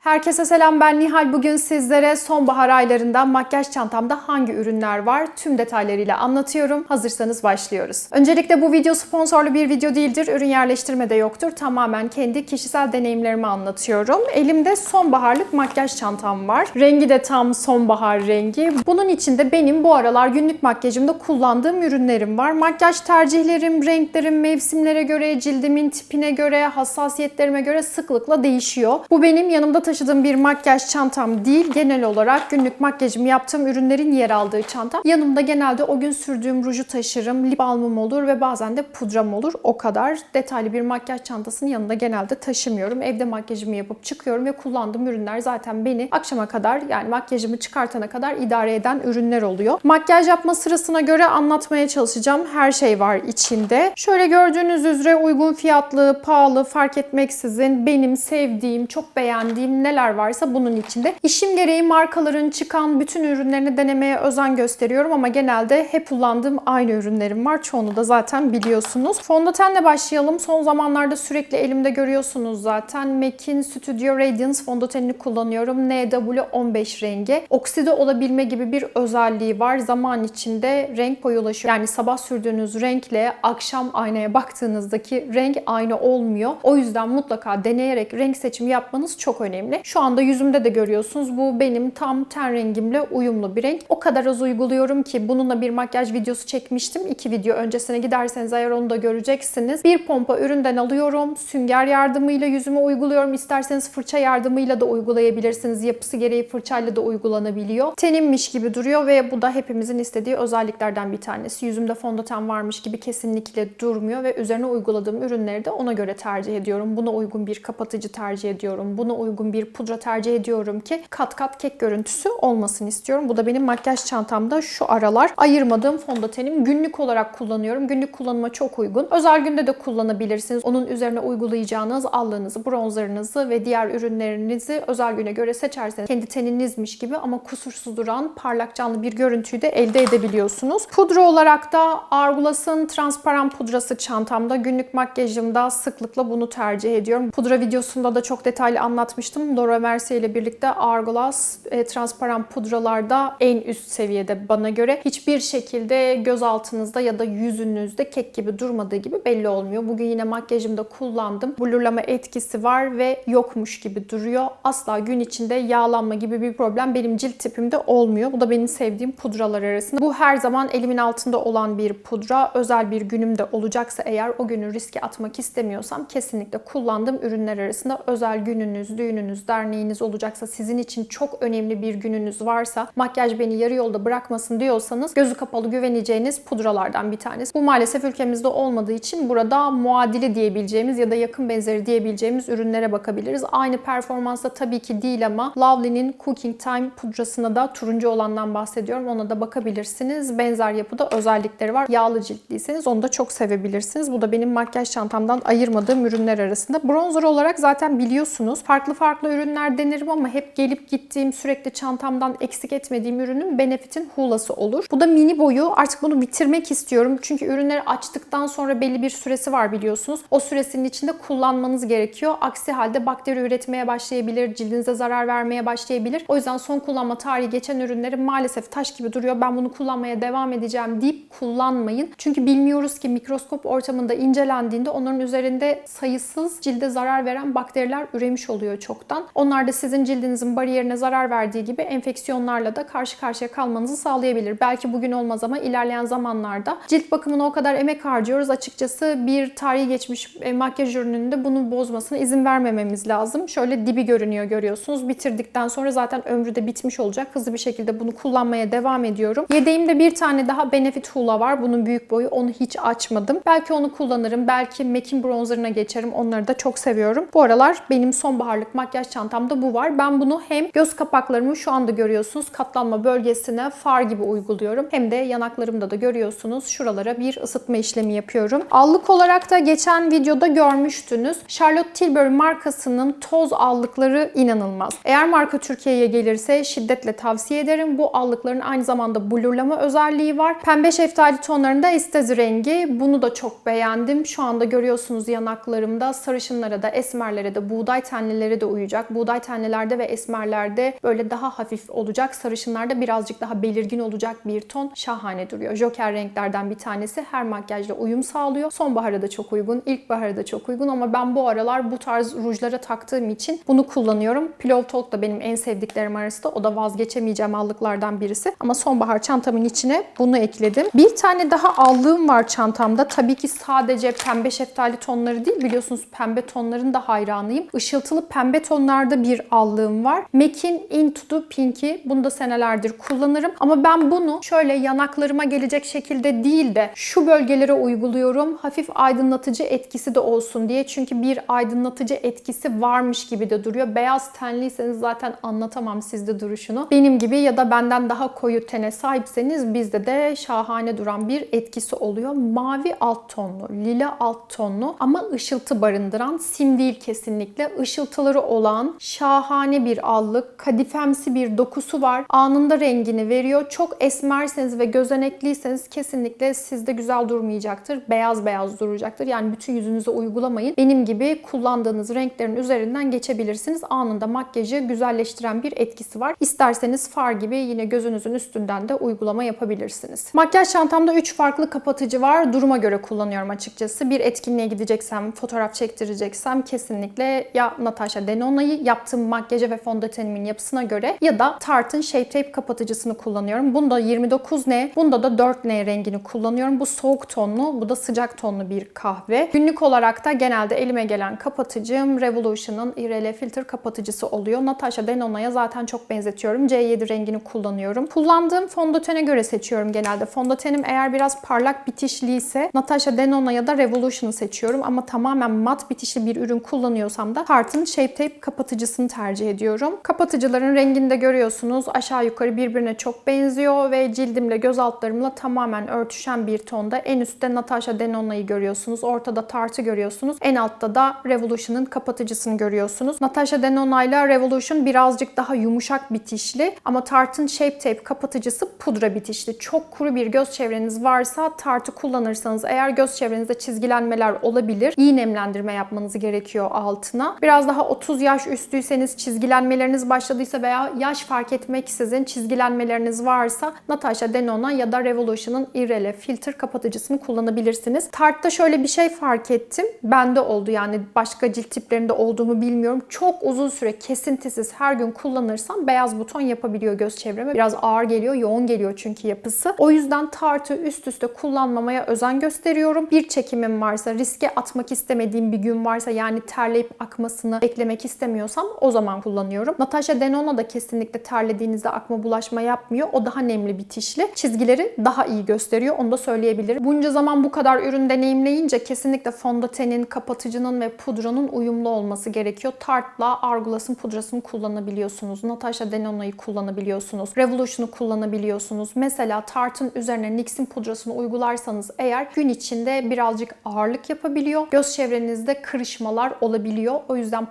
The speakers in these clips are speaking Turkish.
Herkese selam ben Nihal. Bugün sizlere sonbahar aylarında makyaj çantamda hangi ürünler var tüm detaylarıyla anlatıyorum. Hazırsanız başlıyoruz. Öncelikle bu video sponsorlu bir video değildir. Ürün yerleştirme de yoktur. Tamamen kendi kişisel deneyimlerimi anlatıyorum. Elimde sonbaharlık makyaj çantam var. Rengi de tam sonbahar rengi. Bunun içinde benim bu aralar günlük makyajımda kullandığım ürünlerim var. Makyaj tercihlerim, renklerim mevsimlere göre, cildimin tipine göre, hassasiyetlerime göre sıklıkla değişiyor. Bu benim yanımda taşıdığım bir makyaj çantam değil. Genel olarak günlük makyajımı yaptığım ürünlerin yer aldığı çanta. Yanımda genelde o gün sürdüğüm ruju taşırım. Lip balmım olur ve bazen de pudram olur. O kadar detaylı bir makyaj çantasını yanımda genelde taşımıyorum. Evde makyajımı yapıp çıkıyorum ve kullandığım ürünler zaten beni akşama kadar yani makyajımı çıkartana kadar idare eden ürünler oluyor. Makyaj yapma sırasına göre anlatmaya çalışacağım. Her şey var içinde. Şöyle gördüğünüz üzere uygun fiyatlı, pahalı fark etmeksizin benim sevdiğim, çok beğendiğim neler varsa bunun içinde. İşim gereği markaların çıkan bütün ürünlerini denemeye özen gösteriyorum ama genelde hep kullandığım aynı ürünlerim var. Çoğunu da zaten biliyorsunuz. Fondötenle başlayalım. Son zamanlarda sürekli elimde görüyorsunuz zaten. MAC'in Studio Radiance fondötenini kullanıyorum. NW15 rengi. Okside olabilme gibi bir özelliği var. Zaman içinde renk koyulaşıyor. Yani sabah sürdüğünüz renkle akşam aynaya baktığınızdaki renk aynı olmuyor. O yüzden mutlaka deneyerek renk seçimi yapmanız çok önemli. Şu anda yüzümde de görüyorsunuz. Bu benim tam ten rengimle uyumlu bir renk. O kadar az uyguluyorum ki bununla bir makyaj videosu çekmiştim. İki video öncesine giderseniz eğer onu da göreceksiniz. Bir pompa üründen alıyorum. Sünger yardımıyla yüzüme uyguluyorum. İsterseniz fırça yardımıyla da uygulayabilirsiniz. Yapısı gereği fırçayla da uygulanabiliyor. Tenimmiş gibi duruyor ve bu da hepimizin istediği özelliklerden bir tanesi. Yüzümde fondöten varmış gibi kesinlikle durmuyor ve üzerine uyguladığım ürünleri de ona göre tercih ediyorum. Buna uygun bir kapatıcı tercih ediyorum. Buna uygun bir pudra tercih ediyorum ki kat kat kek görüntüsü olmasını istiyorum. Bu da benim makyaj çantamda şu aralar ayırmadığım fondötenim. Günlük olarak kullanıyorum. Günlük kullanıma çok uygun. Özel günde de kullanabilirsiniz. Onun üzerine uygulayacağınız allığınızı, bronzerınızı ve diğer ürünlerinizi özel güne göre seçerseniz kendi teninizmiş gibi ama kusursuz duran parlak canlı bir görüntüyü de elde edebiliyorsunuz. Pudra olarak da Argulas'ın transparan pudrası çantamda. Günlük makyajımda sıklıkla bunu tercih ediyorum. Pudra videosunda da çok detaylı anlatmıştım. Laura Mercier ile birlikte Argolas e, transparan pudralarda en üst seviyede bana göre. Hiçbir şekilde göz altınızda ya da yüzünüzde kek gibi durmadığı gibi belli olmuyor. Bugün yine makyajımda kullandım. Blurlama etkisi var ve yokmuş gibi duruyor. Asla gün içinde yağlanma gibi bir problem benim cilt tipimde olmuyor. Bu da benim sevdiğim pudralar arasında. Bu her zaman elimin altında olan bir pudra. Özel bir günümde olacaksa eğer o günü riske atmak istemiyorsam kesinlikle kullandığım ürünler arasında özel gününüz, düğününüz, derneğiniz olacaksa sizin için çok önemli bir gününüz varsa makyaj beni yarı yolda bırakmasın diyorsanız gözü kapalı güveneceğiniz pudralardan bir tanesi. Bu maalesef ülkemizde olmadığı için burada muadili diyebileceğimiz ya da yakın benzeri diyebileceğimiz ürünlere bakabiliriz. Aynı performansta tabii ki değil ama Lovely'nin Cooking Time pudrasına da turuncu olandan bahsediyorum. Ona da bakabilirsiniz. Benzer yapıda özellikleri var. Yağlı ciltliyseniz onu da çok sevebilirsiniz. Bu da benim makyaj çantamdan ayırmadığım ürünler arasında. Bronzer olarak zaten biliyorsunuz farklı farklı ürünler denerim ama hep gelip gittiğim sürekli çantamdan eksik etmediğim ürünün Benefit'in Hula'sı olur. Bu da mini boyu. Artık bunu bitirmek istiyorum. Çünkü ürünleri açtıktan sonra belli bir süresi var biliyorsunuz. O süresinin içinde kullanmanız gerekiyor. Aksi halde bakteri üretmeye başlayabilir, cildinize zarar vermeye başlayabilir. O yüzden son kullanma tarihi geçen ürünleri maalesef taş gibi duruyor. Ben bunu kullanmaya devam edeceğim deyip kullanmayın. Çünkü bilmiyoruz ki mikroskop ortamında incelendiğinde onların üzerinde sayısız cilde zarar veren bakteriler üremiş oluyor çoktan. Onlar da sizin cildinizin bariyerine zarar verdiği gibi enfeksiyonlarla da karşı karşıya kalmanızı sağlayabilir. Belki bugün olmaz ama ilerleyen zamanlarda cilt bakımına o kadar emek harcıyoruz. Açıkçası bir tarihi geçmiş e, makyaj ürününün de bunu bozmasına izin vermememiz lazım. Şöyle dibi görünüyor görüyorsunuz. Bitirdikten sonra zaten ömrü de bitmiş olacak. Hızlı bir şekilde bunu kullanmaya devam ediyorum. Yedeğimde bir tane daha Benefit Hula var. Bunun büyük boyu. Onu hiç açmadım. Belki onu kullanırım. Belki MAC'in bronzerına geçerim. Onları da çok seviyorum. Bu aralar benim sonbaharlık makyaj çantamda bu var. Ben bunu hem göz kapaklarımı şu anda görüyorsunuz katlanma bölgesine far gibi uyguluyorum. Hem de yanaklarımda da görüyorsunuz şuralara bir ısıtma işlemi yapıyorum. Allık olarak da geçen videoda görmüştünüz. Charlotte Tilbury markasının toz allıkları inanılmaz. Eğer marka Türkiye'ye gelirse şiddetle tavsiye ederim. Bu allıkların aynı zamanda blurlama özelliği var. Pembe şeftali tonlarında istezi rengi. Bunu da çok beğendim. Şu anda görüyorsunuz yanaklarımda sarışınlara da esmerlere de buğday tenlilere de uyacak uyacak. Buğday tenlilerde ve esmerlerde böyle daha hafif olacak. Sarışınlarda birazcık daha belirgin olacak bir ton. Şahane duruyor. Joker renklerden bir tanesi. Her makyajla uyum sağlıyor. Sonbahara da çok uygun. İlkbahara da çok uygun ama ben bu aralar bu tarz rujlara taktığım için bunu kullanıyorum. Pillow Talk da benim en sevdiklerim arasında. O da vazgeçemeyeceğim allıklardan birisi. Ama sonbahar çantamın içine bunu ekledim. Bir tane daha allığım var çantamda. Tabii ki sadece pembe şeftali tonları değil. Biliyorsunuz pembe tonların da hayranıyım. Işıltılı pembe tonlarda bir allığım var. MAC'in Into the Pink'i. Bunu da senelerdir kullanırım. Ama ben bunu şöyle yanaklarıma gelecek şekilde değil de şu bölgelere uyguluyorum. Hafif aydınlatıcı etkisi de olsun diye. Çünkü bir aydınlatıcı etkisi varmış gibi de duruyor. Beyaz tenliyseniz zaten anlatamam sizde duruşunu. Benim gibi ya da benden daha koyu tene sahipseniz bizde de şahane duran bir etkisi oluyor. Mavi alt tonlu, lila alt tonlu ama ışıltı barındıran sim değil kesinlikle. Işıltıları olan şahane bir allık, kadifemsi bir dokusu var. Anında rengini veriyor. Çok esmerseniz ve gözenekliyseniz kesinlikle sizde güzel durmayacaktır. Beyaz beyaz duracaktır. Yani bütün yüzünüze uygulamayın. Benim gibi kullandığınız renklerin üzerinden geçebilirsiniz. Anında makyajı güzelleştiren bir etkisi var. İsterseniz far gibi yine gözünüzün üstünden de uygulama yapabilirsiniz. Makyaj çantamda 3 farklı kapatıcı var. Duruma göre kullanıyorum açıkçası. Bir etkinliğe gideceksem, fotoğraf çektireceksem kesinlikle ya Natasha Denona'yı yaptığım makyaja ve fondötenimin yapısına göre ya da Tarte'ın Shape Tape kapatıcısını kullanıyorum. Bunda 29N, bunda da 4N rengini kullanıyorum. Bu soğuk tonlu, bu da sıcak tonlu bir kahve. Günlük olarak da genelde elime gelen kapatıcım Revolution'ın Irele Filter kapatıcısı oluyor. Natasha Denona'ya zaten çok benzetiyorum. C7 rengini kullanıyorum. Kullandığım fondötene göre seçiyorum genelde. Fondötenim eğer biraz parlak bitişliyse Natasha Denona ya da Revolution'ı seçiyorum. Ama tamamen mat bitişli bir ürün kullanıyorsam da Tarte'ın Shape Tape kapatıcısını tercih ediyorum. Kapatıcıların rengini de görüyorsunuz. Aşağı yukarı birbirine çok benziyor ve cildimle göz altlarımla tamamen örtüşen bir tonda. En üstte Natasha Denona'yı görüyorsunuz. Ortada Tarte'ı görüyorsunuz. En altta da Revolution'ın kapatıcısını görüyorsunuz. Natasha Denona ile Revolution birazcık daha yumuşak bitişli ama Tarte'ın Shape Tape kapatıcısı pudra bitişli. Çok kuru bir göz çevreniz varsa Tarte kullanırsanız eğer göz çevrenizde çizgilenmeler olabilir. İyi nemlendirme yapmanız gerekiyor altına. Biraz daha 30 yaş üstüyseniz çizgilenmeleriniz başladıysa veya yaş fark etmeksizin çizgilenmeleriniz varsa Natasha Denona ya da Revolution'ın Irele filter kapatıcısını kullanabilirsiniz. Tarte'da şöyle bir şey fark ettim. Bende oldu yani başka cilt tiplerinde olduğumu bilmiyorum. Çok uzun süre kesintisiz her gün kullanırsam beyaz buton yapabiliyor göz çevreme. Biraz ağır geliyor, yoğun geliyor çünkü yapısı. O yüzden Tarte üst üste kullanmamaya özen gösteriyorum. Bir çekimim varsa, riske atmak istemediğim bir gün varsa yani terleyip akmasını eklemek istemiyorsam o zaman kullanıyorum. Natasha Denona da kesinlikle terlediğinizde akma bulaşma yapmıyor. O daha nemli bitişli. Çizgileri daha iyi gösteriyor. Onu da söyleyebilirim. Bunca zaman bu kadar ürün deneyimleyince kesinlikle fondötenin, kapatıcının ve pudranın uyumlu olması gerekiyor. Tarte'la Argulas'ın pudrasını kullanabiliyorsunuz. Natasha Denona'yı kullanabiliyorsunuz. Revolution'u kullanabiliyorsunuz. Mesela Tarte'ın üzerine NYX'in pudrasını uygularsanız eğer gün içinde birazcık ağırlık yapabiliyor. Göz çevrenizde kırışmalar olabiliyor. O yüzden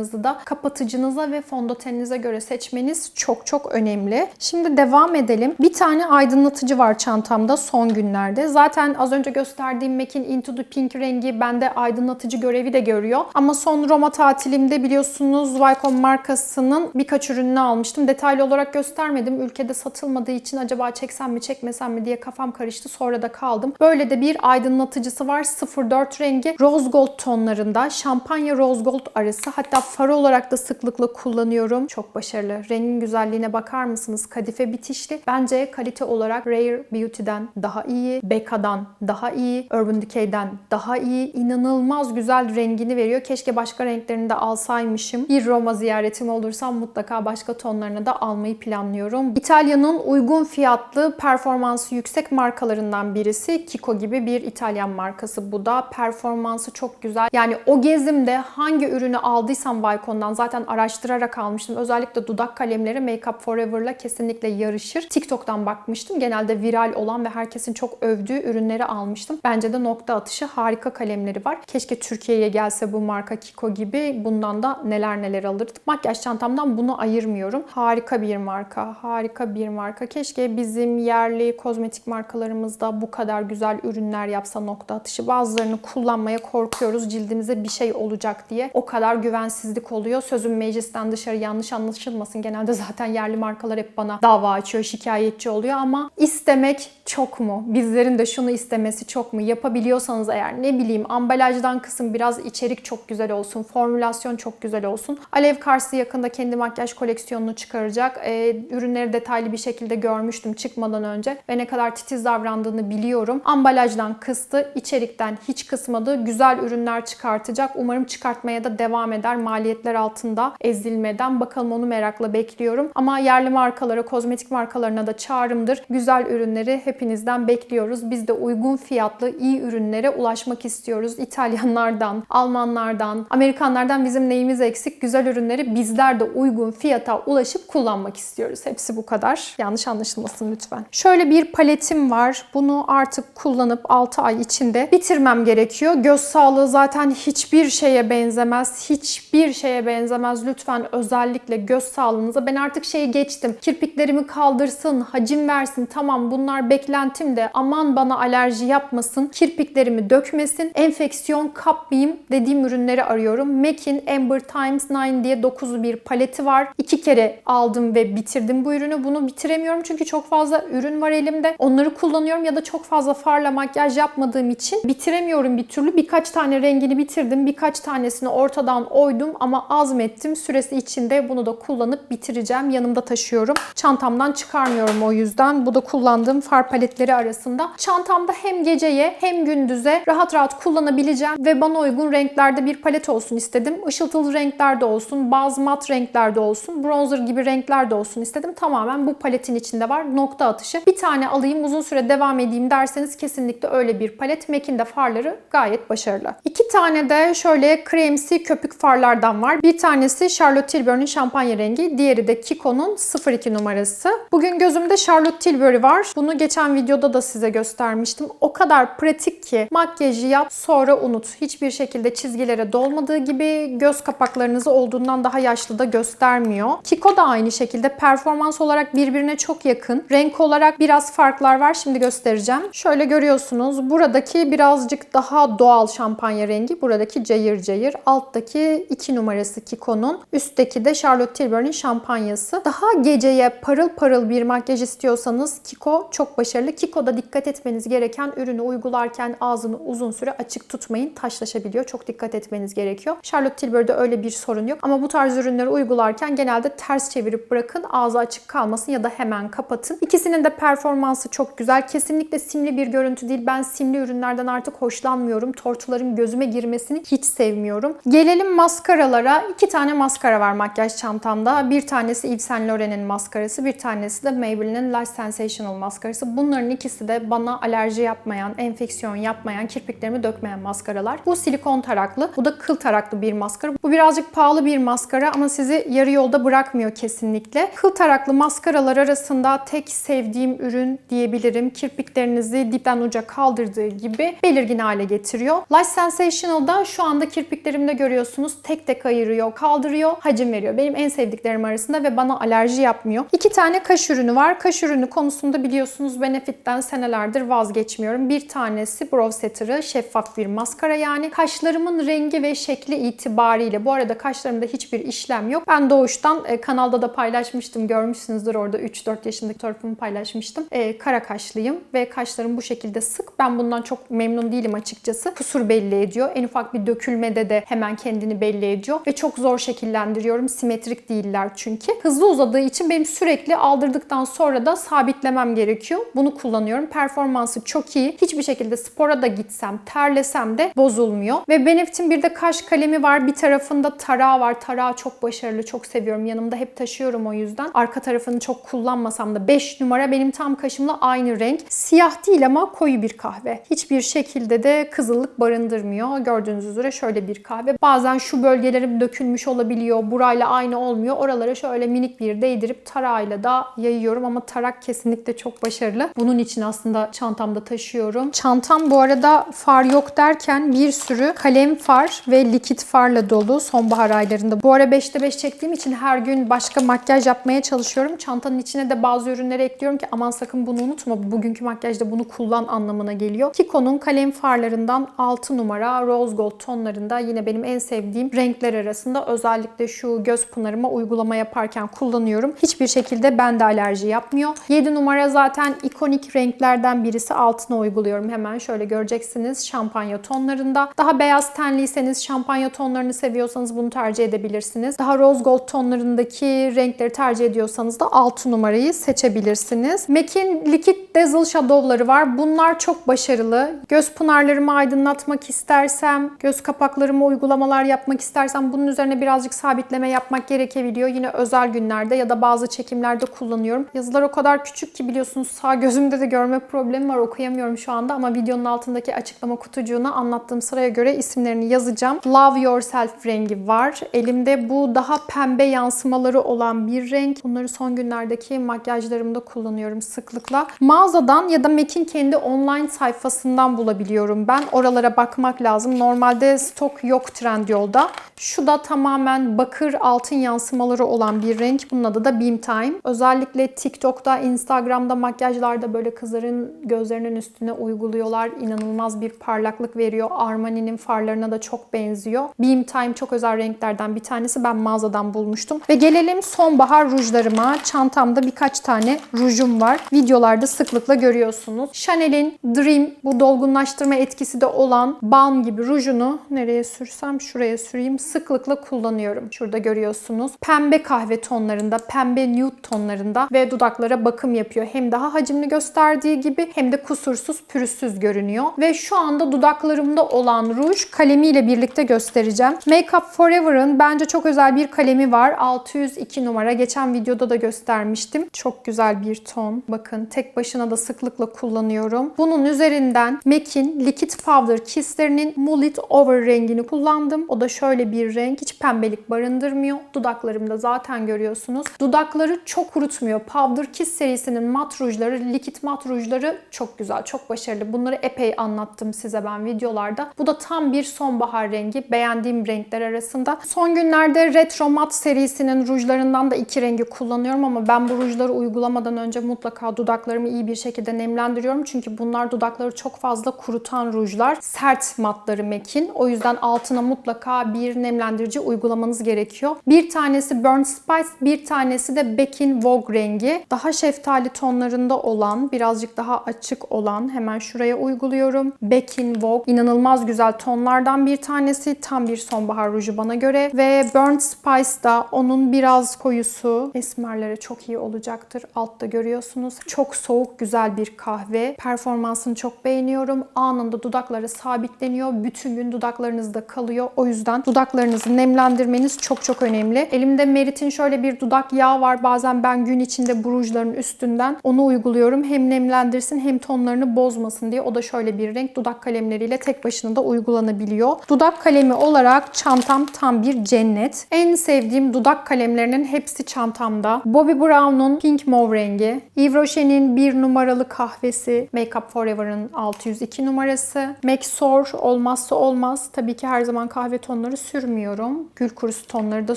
pudralarınızı da kapatıcınıza ve fondöteninize göre seçmeniz çok çok önemli. Şimdi devam edelim. Bir tane aydınlatıcı var çantamda son günlerde. Zaten az önce gösterdiğim MAC'in Into the Pink rengi bende aydınlatıcı görevi de görüyor. Ama son Roma tatilimde biliyorsunuz Vycom markasının birkaç ürününü almıştım. Detaylı olarak göstermedim. Ülkede satılmadığı için acaba çeksem mi çekmesem mi diye kafam karıştı. Sonra da kaldım. Böyle de bir aydınlatıcısı var. 04 rengi. Rose Gold tonlarında. Şampanya Rose Gold arası. Hatta far olarak da sıklıkla kullanıyorum. Çok başarılı. Rengin güzelliğine bakar mısınız? Kadife bitişli. Bence kalite olarak Rare Beauty'den daha iyi. Becca'dan daha iyi. Urban Decay'den daha iyi. İnanılmaz güzel rengini veriyor. Keşke başka renklerini de alsaymışım. Bir Roma ziyaretim olursa mutlaka başka tonlarını da almayı planlıyorum. İtalya'nın uygun fiyatlı, performansı yüksek markalarından birisi. Kiko gibi bir İtalyan markası bu da. Performansı çok güzel. Yani o gezimde hangi ürünü aldıysam Vycon'dan zaten araştırarak almıştım. Özellikle dudak kalemleri Make Up Forever'la kesinlikle yarışır. TikTok'tan bakmıştım. Genelde viral olan ve herkesin çok övdüğü ürünleri almıştım. Bence de nokta atışı harika kalemleri var. Keşke Türkiye'ye gelse bu marka Kiko gibi. Bundan da neler neler alırdım. Makyaj çantamdan bunu ayırmıyorum. Harika bir marka. Harika bir marka. Keşke bizim yerli kozmetik markalarımızda bu kadar güzel ürünler yapsa nokta atışı. Bazılarını kullanmaya korkuyoruz. Cildimize bir şey olacak diye. O kadar güvensiz dikkatsizlik oluyor. Sözüm meclisten dışarı yanlış anlaşılmasın. Genelde zaten yerli markalar hep bana dava açıyor, şikayetçi oluyor ama istemek çok mu? Bizlerin de şunu istemesi çok mu? Yapabiliyorsanız eğer ne bileyim ambalajdan kısım biraz içerik çok güzel olsun, formülasyon çok güzel olsun. Alev Kars'ı yakında kendi makyaj koleksiyonunu çıkaracak. Ee, ürünleri detaylı bir şekilde görmüştüm çıkmadan önce ve ne kadar titiz davrandığını biliyorum. Ambalajdan kıstı, içerikten hiç kısmadı. Güzel ürünler çıkartacak. Umarım çıkartmaya da devam eder. Maliyetler altında ezilmeden. Bakalım onu merakla bekliyorum. Ama yerli markalara, kozmetik markalarına da çağrımdır. Güzel ürünleri hepinizden bekliyoruz. Biz de uygun fiyatlı iyi ürünlere ulaşmak istiyoruz. İtalyanlardan, Almanlardan, Amerikanlardan bizim neyimiz eksik? Güzel ürünleri bizler de uygun fiyata ulaşıp kullanmak istiyoruz. Hepsi bu kadar. Yanlış anlaşılmasın lütfen. Şöyle bir paletim var. Bunu artık kullanıp 6 ay içinde bitirmem gerekiyor. Göz sağlığı zaten hiçbir şeye benzemez. Hiçbir şeye benzemez. Lütfen özellikle göz sağlığınıza. Ben artık şeyi geçtim. Kirpiklerimi kaldırsın, hacim versin. Tamam bunlar beklentim de aman bana alerji yapmasın. Kirpiklerimi dökmesin. Enfeksiyon kapmayayım dediğim ürünleri arıyorum. MAC'in Amber Times 9 diye 9'lu bir paleti var. İki kere aldım ve bitirdim bu ürünü. Bunu bitiremiyorum çünkü çok fazla ürün var elimde. Onları kullanıyorum ya da çok fazla farla makyaj yapmadığım için bitiremiyorum bir türlü. Birkaç tane rengini bitirdim. Birkaç tanesini ortadan oydum ama azmettim. Süresi içinde bunu da kullanıp bitireceğim. Yanımda taşıyorum. Çantamdan çıkarmıyorum o yüzden. Bu da kullandığım far paletleri arasında. Çantamda hem geceye hem gündüze rahat rahat kullanabileceğim ve bana uygun renklerde bir palet olsun istedim. Işıltılı renklerde olsun, bazı mat renklerde olsun, bronzer gibi renklerde olsun istedim. Tamamen bu paletin içinde var. Nokta atışı. Bir tane alayım uzun süre devam edeyim derseniz kesinlikle öyle bir palet. MAC'in de farları gayet başarılı. İki tane de şöyle kremsi köpük farlardan var. Bir tanesi Charlotte Tilbury'nin şampanya rengi. Diğeri de Kiko'nun 02 numarası. Bugün gözümde Charlotte Tilbury var. Bunu geçen videoda da size göstermiştim. O kadar pratik ki makyajı yap sonra unut. Hiçbir şekilde çizgilere dolmadığı gibi göz kapaklarınızı olduğundan daha yaşlı da göstermiyor. Kiko da aynı şekilde performans olarak birbirine çok yakın. Renk olarak biraz farklar var. Şimdi göstereceğim. Şöyle görüyorsunuz. Buradaki birazcık daha doğal şampanya rengi. Buradaki cayır cayır. Alttaki 2 numarası Kiko'nun. Üstteki de Charlotte Tilbury'nin şampanyası. Daha geceye parıl parıl bir makyaj istiyorsanız Kiko çok başarılı. Kiko'da dikkat etmeniz gereken ürünü uygularken ağzını uzun süre açık tutmayın. Taşlaşabiliyor. Çok dikkat etmeniz gerekiyor. Charlotte Tilbury'de öyle bir sorun yok. Ama bu tarz ürünleri uygularken genelde ters çevirip bırakın. Ağzı açık kalmasın ya da hemen kapatın. İkisinin de performansı çok güzel. Kesinlikle simli bir görüntü değil. Ben simli ürünlerden artık hoşlanmıyorum. Tortuların gözüme girmesini hiç sevmiyorum. Gelelim maskaralara. İki tane maskara var makyaj çantamda. Bir tanesi Yves Saint Laurent'in maskarası. Bir tanesi de Maybelline'in Lash Sensational maskarası. Bunların ikisi de bana alerji yapmayan, enfeksiyon yapmayan, kirpiklerimi dökmeyen maskaralar. Bu silikon taraklı. Bu da kıl taraklı bir maskara. Bu birazcık pahalı bir maskara ama sizi yarı yolda bırakmıyor kesinlikle. Kıl taraklı maskaralar arasında tek sevdiğim ürün diyebilirim. Kirpiklerinizi dipten uca kaldırdığı gibi belirgin hale getiriyor. Lash Sensational'da şu anda kirpiklerimde görüyorsunuz tek tek ayırıyor, kaldırıyor, hacim veriyor. Benim en sevdiklerim arasında ve bana alerji yapmıyor. İki tane kaş ürünü var. Kaş ürünü konusunda biliyorsunuz Benefit'ten senelerdir vazgeçmiyorum. Bir tanesi Brow Setter'ı şeffaf bir maskara yani. Kaşlarımın rengi ve şekli itibariyle bu arada kaşlarımda hiçbir işlem yok. Ben doğuştan e, kanalda da paylaşmıştım. Görmüşsünüzdür orada 3-4 yaşındaki tarafımı paylaşmıştım. E, kara kaşlıyım ve kaşlarım bu şekilde sık. Ben bundan çok memnun değilim açıkçası. Kusur belli ediyor. En ufak bir dökülmede de hemen kendini belli ediyor ve çok zor şekillendiriyorum. Simetrik değiller çünkü. Hızlı uzadığı için benim sürekli aldırdıktan sonra da sabitlemem gerekiyor. Bunu kullanıyorum. Performansı çok iyi. Hiçbir şekilde spora da gitsem, terlesem de bozulmuyor. Ve Benefit'in bir de kaş kalemi var. Bir tarafında tarağı var. Tarağı çok başarılı. Çok seviyorum. Yanımda hep taşıyorum o yüzden. Arka tarafını çok kullanmasam da 5 numara benim tam kaşımla aynı renk. Siyah değil ama koyu bir kahve. Hiçbir şekilde de kızıllık barındırmıyor. Gördüğünüz üzere şöyle bir kahve. Bazen şu bölgelerim dökülmüş olabiliyor. Burayla aynı olmuyor. Oralara şöyle minik bir değdirip tarağıyla da yayıyorum ama tarak kesinlikle çok başarılı. Bunun için aslında çantamda taşıyorum. Çantam bu arada far yok derken bir sürü kalem far ve likit farla dolu sonbahar aylarında. Bu ara 5'te 5 çektiğim için her gün başka makyaj yapmaya çalışıyorum. Çantanın içine de bazı ürünleri ekliyorum ki aman sakın bunu unutma. Bugünkü makyajda bunu kullan anlamına geliyor. Kiko'nun kalem farlarından 6 numara rose gold tonlarında yine benim en sevdiğim renk renkler arasında özellikle şu göz pınarıma uygulama yaparken kullanıyorum. Hiçbir şekilde bende alerji yapmıyor. 7 numara zaten ikonik renklerden birisi altına uyguluyorum. Hemen şöyle göreceksiniz şampanya tonlarında. Daha beyaz tenliyseniz şampanya tonlarını seviyorsanız bunu tercih edebilirsiniz. Daha rose gold tonlarındaki renkleri tercih ediyorsanız da 6 numarayı seçebilirsiniz. MAC'in Liquid Dazzle Shadow'ları var. Bunlar çok başarılı. Göz pınarlarımı aydınlatmak istersem, göz kapaklarıma uygulamalar yapmak istersem bunun üzerine birazcık sabitleme yapmak gerekebiliyor. Yine özel günlerde ya da bazı çekimlerde kullanıyorum. Yazılar o kadar küçük ki biliyorsunuz sağ gözümde de görme problemi var. Okuyamıyorum şu anda ama videonun altındaki açıklama kutucuğuna anlattığım sıraya göre isimlerini yazacağım. Love Yourself rengi var. Elimde bu daha pembe yansımaları olan bir renk. Bunları son günlerdeki makyajlarımda kullanıyorum sıklıkla. Mağazadan ya da MAC'in kendi online sayfasından bulabiliyorum ben. Oralara bakmak lazım. Normalde stok yok Trendyol'da. Şu da tamamen bakır altın yansımaları olan bir renk. Bunun adı da Beam Time. Özellikle TikTok'ta, Instagram'da makyajlarda böyle kızların gözlerinin üstüne uyguluyorlar. İnanılmaz bir parlaklık veriyor. Armani'nin farlarına da çok benziyor. Beam Time çok özel renklerden bir tanesi. Ben mağazadan bulmuştum. Ve gelelim sonbahar rujlarıma. Çantamda birkaç tane rujum var. Videolarda sıklıkla görüyorsunuz. Chanel'in Dream bu dolgunlaştırma etkisi de olan balm gibi rujunu nereye sürsem şuraya süreyim. Sıklıkla kullanıyorum. Şurada görüyorsunuz. Pembe kahve tonlarında, pembe nude tonlarında ve dudaklara bakım yapıyor. Hem daha hacimli gösterdiği gibi hem de kusursuz, pürüzsüz görünüyor. Ve şu anda dudaklarımda olan ruj kalemiyle birlikte göstereceğim. Makeup Forever'ın bence çok özel bir kalemi var. 602 numara. Geçen videoda da göstermiştim. Çok güzel bir ton. Bakın tek başına da sıklıkla kullanıyorum. Bunun üzerinden MAC'in Liquid Powder Kiss'lerinin Mullet Over rengini kullandım. O da şöyle bir renk. Hiç pembelik barındırmıyor. Dudaklarımda zaten görüyorsunuz. Dudakları çok kurutmuyor. Powder Kiss serisinin mat rujları, Liquid mat rujları çok güzel, çok başarılı. Bunları epey anlattım size ben videolarda. Bu da tam bir sonbahar rengi. Beğendiğim renkler arasında. Son günlerde Retro Mat serisinin rujlarından da iki rengi kullanıyorum ama ben bu rujları uygulamadan önce mutlaka dudaklarımı iyi bir şekilde nemlendiriyorum. Çünkü bunlar dudakları çok fazla kurutan rujlar. Sert matları MAC'in. O yüzden altına mutlaka bir nemlendirici uygulamanız gerekiyor. Bir tanesi Burnt Spice, bir tanesi de Beckin Vogue rengi. Daha şeftali tonlarında olan, birazcık daha açık olan hemen şuraya uyguluyorum. Beckin Vogue inanılmaz güzel tonlardan bir tanesi. Tam bir sonbahar ruju bana göre ve Burnt Spice da onun biraz koyusu. Esmerlere çok iyi olacaktır. Altta görüyorsunuz. Çok soğuk güzel bir kahve. Performansını çok beğeniyorum. Anında dudaklara sabitleniyor. Bütün gün dudaklarınızda kalıyor. O yüzden dudaklarınızı nemlendirmeniz çok çok önemli. Elimde Merit'in şöyle bir dudak yağı var. Bazen ben gün içinde bu rujların üstünden onu uyguluyorum. Hem nemlendirsin hem tonlarını bozmasın diye. O da şöyle bir renk. Dudak kalemleriyle tek başına da uygulanabiliyor. Dudak kalemi olarak çantam tam bir cennet. En sevdiğim dudak kalemlerinin hepsi çantamda. Bobbi Brown'un Pink Mauve rengi. Yves Rocher'in bir numaralı kahvesi. Makeup Forever'ın 602 numarası. MAC Sour olmazsa olmaz. Tabii ki her zaman kahve tonları sürmüyorum. Gül kurusu tonları da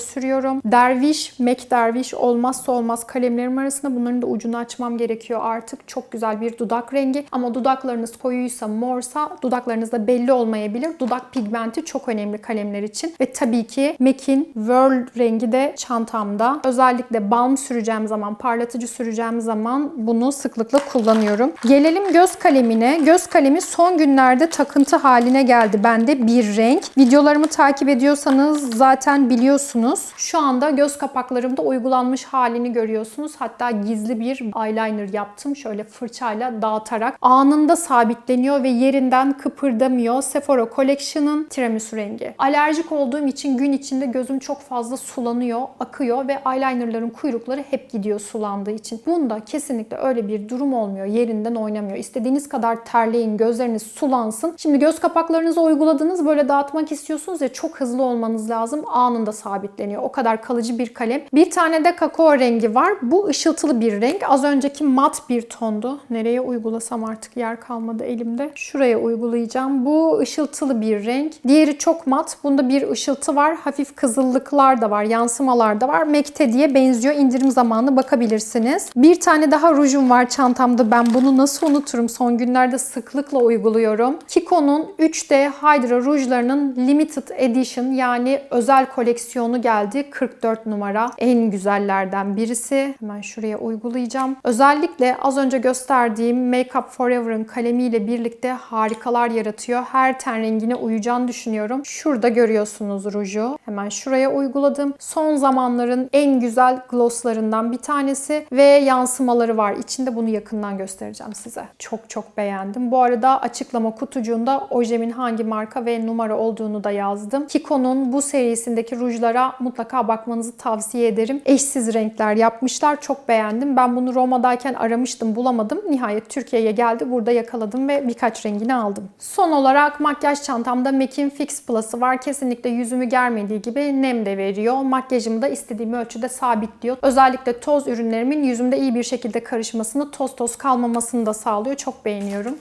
sürüyorum. Derviş, MAC Derviş olmazsa olmaz kalemlerim arasında. Bunların da ucunu açmam gerekiyor artık. Çok güzel bir dudak rengi. Ama dudaklarınız koyuysa, morsa dudaklarınızda belli olmayabilir. Dudak pigmenti çok önemli kalemler için. Ve tabii ki MAC'in World rengi de çantamda. Özellikle balm süreceğim zaman, parlatıcı süreceğim zaman bunu sıklıkla kullanıyorum. Gelelim göz kalemine. Göz kalemi son günlerde takıntı haline geldi bende bir renk. Videolarımı takip ediyorsanız zaten biliyorsunuz. Şu anda göz kapaklarımda uygulanmış halini görüyorsunuz. Hatta gizli bir eyeliner yaptım. Şöyle fırçayla dağıtarak. Anında sabitleniyor ve yerinden kıpırdamıyor. Sephora Collection'ın tiramisu rengi. Alerjik olduğum için gün içinde gözüm çok fazla sulanıyor, akıyor ve eyelinerların kuyrukları hep gidiyor sulandığı için. Bunda kesinlikle öyle bir durum olmuyor. Yerinden oynamıyor. İstediğiniz kadar terleyin, gözleriniz sulansın. Şimdi göz kapaklarınızı uyguladınız, böyle dağıtmak istiyorsunuz ya çok hızlı olmanız lazım. Anında sabitleniyor. O kadar kalıcı bir kalem. Bir tane de kakao rengi var. Bu ışıltılı bir renk. Az önceki mat bir tondu. Nereye uygulasam artık yer kalmadı elimde. Şuraya uygulayacağım. Bu ışıltılı bir renk. Diğeri çok mat. Bunda bir ışıltı var. Hafif kızıllıklar da var. Yansımalar da var. MAC'te diye benziyor. İndirim zamanı bakabilirsiniz. Bir tane daha rujum var çantamda. Ben bunu nasıl unuturum? Son günlerde sıklıkla uyguluyorum. Kiko'nun 3D Hydra rujlarının Limited Edition yani özel koleksiyonu geldi. 44 numara. En güzellerden birisi. Hemen şuraya uygulayacağım. Özellikle az önce gösterdiğim Make Up Forever'ın kalemiyle birlikte harikalar yaratıyor. Her ten rengine uyacağını düşünüyorum. Şurada görüyorsunuz ruju. Hemen şuraya uyguladım. Son zamanların en güzel glosslarından bir tanesi ve yansımaları var. İçinde bunu yakından göstereceğim size. Çok çok beğendim. Bu arada açıklama kutucuğunda ojemin hangi marka ve numara olduğunu da yazdım. Kiko'nun bu serisindeki rujlara mutlaka bakmanızı tavsiye ederim. Eşsiz renkler yapmışlar. Çok beğendim. Ben bunu Roma'dayken aramıştım, bulamadım. Nihayet Türkiye'ye geldi. Burada yakaladım ve birkaç rengini aldım. Son olarak makyaj çantamda MAC'in Fix Plus'ı var. Kesinlikle yüzümü germediği gibi nem de veriyor. Makyajımı da istediğim ölçüde sabitliyor. Özellikle toz ürünlerimin yüzümde iyi bir şekilde karışmasını, toz toz kalmamasını da sağlıyor. Çok beğeniyorum.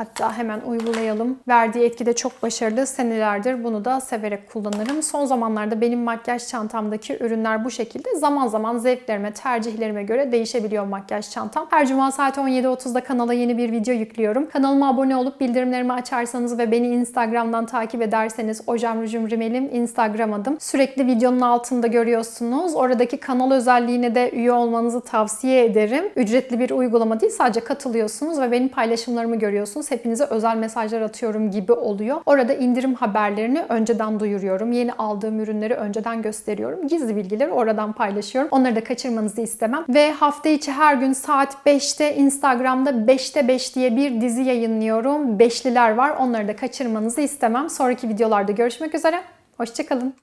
Hatta hemen uygulayalım. Verdiği etki de çok başarılı. Senelerdir bunu da severek kullanırım. Son zamanlarda benim makyaj çantamdaki ürünler bu şekilde. Zaman zaman zevklerime, tercihlerime göre değişebiliyor makyaj çantam. Her cuma saat 17.30'da kanala yeni bir video yüklüyorum. Kanalıma abone olup bildirimlerimi açarsanız ve beni Instagram'dan takip ederseniz Ojem Rujum Rimelim Instagram adım. Sürekli videonun altında görüyorsunuz. Oradaki kanal özelliğine de üye olmanızı tavsiye ederim. Ücretli bir uygulama değil sadece katılıyorsunuz ve benim paylaşımlarımı görüyorsunuz. Hepinize özel mesajlar atıyorum gibi oluyor. Orada indirim haberlerini önceden duyuruyorum. Yeni aldığım ürünleri önceden gösteriyorum. Gizli bilgileri oradan paylaşıyorum. Onları da kaçırmanızı istemem. Ve hafta içi her gün saat 5'te Instagram'da 5'te 5 diye bir dizi yayınlıyorum. Beşliler var. Onları da kaçırmanızı istemem. Sonraki videolarda görüşmek üzere. Hoşçakalın.